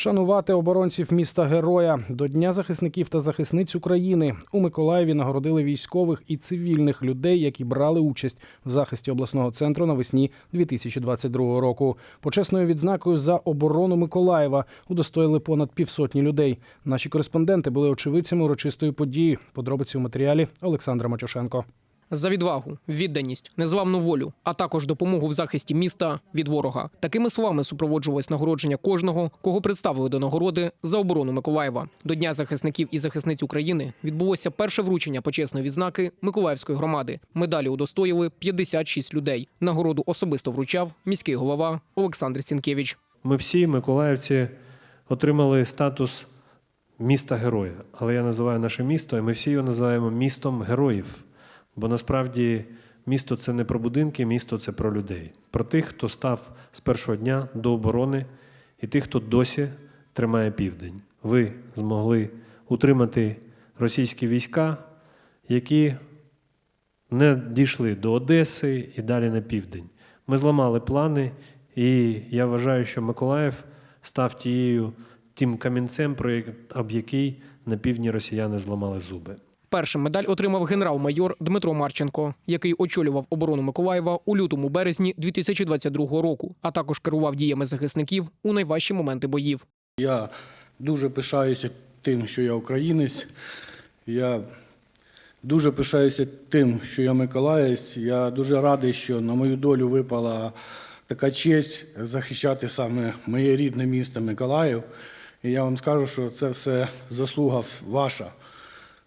Вшанувати оборонців міста Героя до Дня захисників та захисниць України у Миколаєві нагородили військових і цивільних людей, які брали участь в захисті обласного центру навесні 2022 року. Почесною відзнакою за оборону Миколаєва удостоїли понад півсотні людей. Наші кореспонденти були очевидцями урочистої події. Подробиці у матеріалі Олександра Матюшенко. За відвагу, відданість, незламну волю, а також допомогу в захисті міста від ворога. Такими словами супроводжувалось нагородження кожного, кого представили до нагороди за оборону Миколаєва. До Дня захисників і захисниць України відбулося перше вручення почесної відзнаки Миколаївської громади. Медалі удостоїли 56 людей. Нагороду особисто вручав міський голова Олександр Сінкевич. Ми всі, миколаївці, отримали статус міста героя. Але я називаю наше місто, і ми всі його називаємо містом героїв. Бо насправді місто це не про будинки, місто це про людей. Про тих, хто став з першого дня до оборони, і тих, хто досі тримає південь. Ви змогли утримати російські війська, які не дійшли до Одеси і далі на південь. Ми зламали плани, і я вважаю, що Миколаїв став тією тим камінцем, об який на півдні росіяни зламали зуби. Першим медаль отримав генерал-майор Дмитро Марченко, який очолював оборону Миколаєва у лютому березні 2022 року, а також керував діями захисників у найважчі моменти боїв. Я дуже пишаюся тим, що я українець. Я дуже пишаюся тим, що я миколаївець. Я дуже радий, що на мою долю випала така честь захищати саме моє рідне місто Миколаїв. І я вам скажу, що це все заслуга ваша.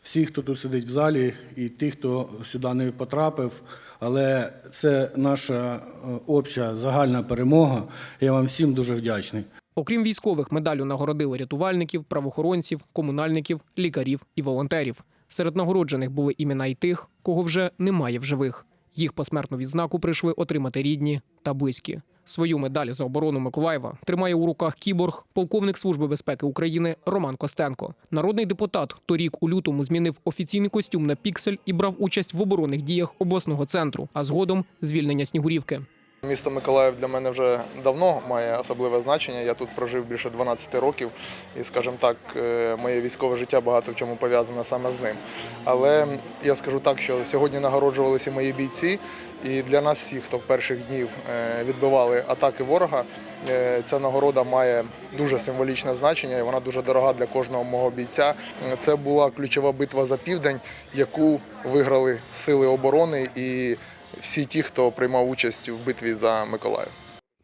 Всіх, хто тут сидить в залі, і тих, хто сюди не потрапив. Але це наша е, обща загальна перемога. Я вам всім дуже вдячний. Окрім військових, медалю нагородили рятувальників, правоохоронців, комунальників, лікарів і волонтерів. Серед нагороджених були імена й тих, кого вже немає в живих. Їх посмертну відзнаку прийшли отримати рідні та близькі. Свою медаль за оборону Миколаєва тримає у руках кіборг, полковник Служби безпеки України Роман Костенко. Народний депутат торік у лютому змінив офіційний костюм на піксель і брав участь в оборонних діях обласного центру, а згодом звільнення Снігурівки. Місто Миколаїв для мене вже давно має особливе значення. Я тут прожив більше 12 років, і, скажімо так, е, моє військове життя багато в чому пов'язане саме з ним. Але я скажу так, що сьогодні нагороджувалися мої бійці, і для нас всіх, хто в перших днів е, відбивали атаки ворога, е, ця нагорода має дуже символічне значення, і вона дуже дорога для кожного мого бійця. Це була ключова битва за південь, яку виграли сили оборони і всі ті, хто приймав участь в битві за Миколаїв.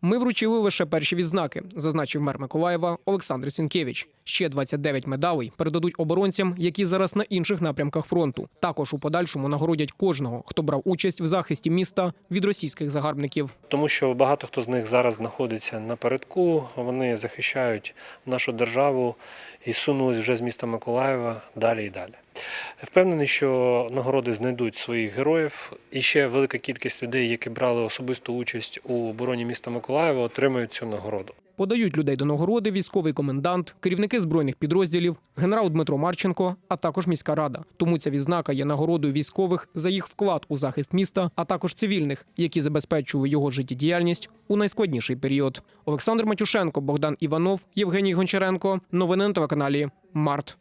Ми вручили лише перші відзнаки, зазначив мер Миколаєва Олександр Сінкевич. Ще 29 медалей передадуть оборонцям, які зараз на інших напрямках фронту. Також у подальшому нагородять кожного, хто брав участь в захисті міста від російських загарбників. Тому що багато хто з них зараз знаходиться напередку, вони захищають нашу державу і сунулись вже з міста Миколаєва далі і далі. Впевнений, що нагороди знайдуть своїх героїв, і ще велика кількість людей, які брали особисту участь у обороні міста Миколаєва, отримають цю нагороду. Подають людей до нагороди військовий комендант, керівники збройних підрозділів, генерал Дмитро Марченко, а також міська рада. Тому ця відзнака є нагородою військових за їх вклад у захист міста, а також цивільних, які забезпечували його життєдіяльність у найскладніший період. Олександр Матюшенко, Богдан Іванов, Євгеній Гончаренко. Новини на телеканалі Март.